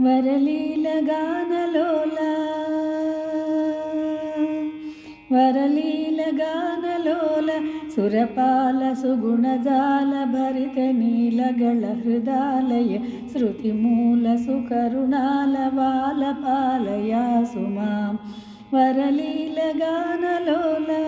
వరలీలగానలోల. వరలీలగానలోల సురపాల సుగుణజాల భరిత నీలగళ హృదాలయ శృతిమూల సుకరుణాల బాల పాలయా సుమాం వరలీలగానలోల సురవందితాప్తబృంద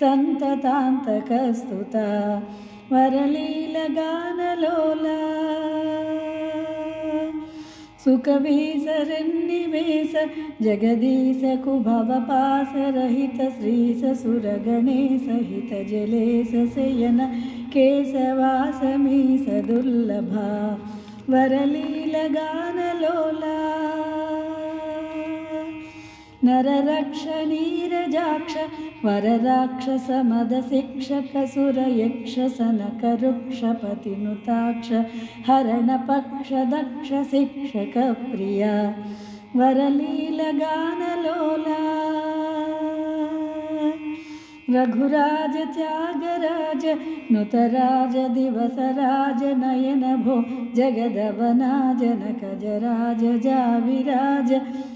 సంతతాంతకస్తుత వరలీల గానలోల. కుశలవాంత రహిత దాంత కుజ సుఖవీసరన్నివేశ జగదీశ కుభవపాసరహిత శ్రీస సురగణేశహిత జలేశ శయన కేశవాసమీస దుర్లభ. వరలీలగానలోలా నరరక్షణీరజాక్ష नररक्षनीरजाक्ष वरराक्षसमदशिक्षकसुरयक्षसनकरुक्षपतिनुताक्ष हरणपक्षदक्षशिक्षकप्रिया वरलीलगानलोला रघुराज त्यागराज नुतराज दिवसराज नयन भो जगदना जनकजराज जाभिराज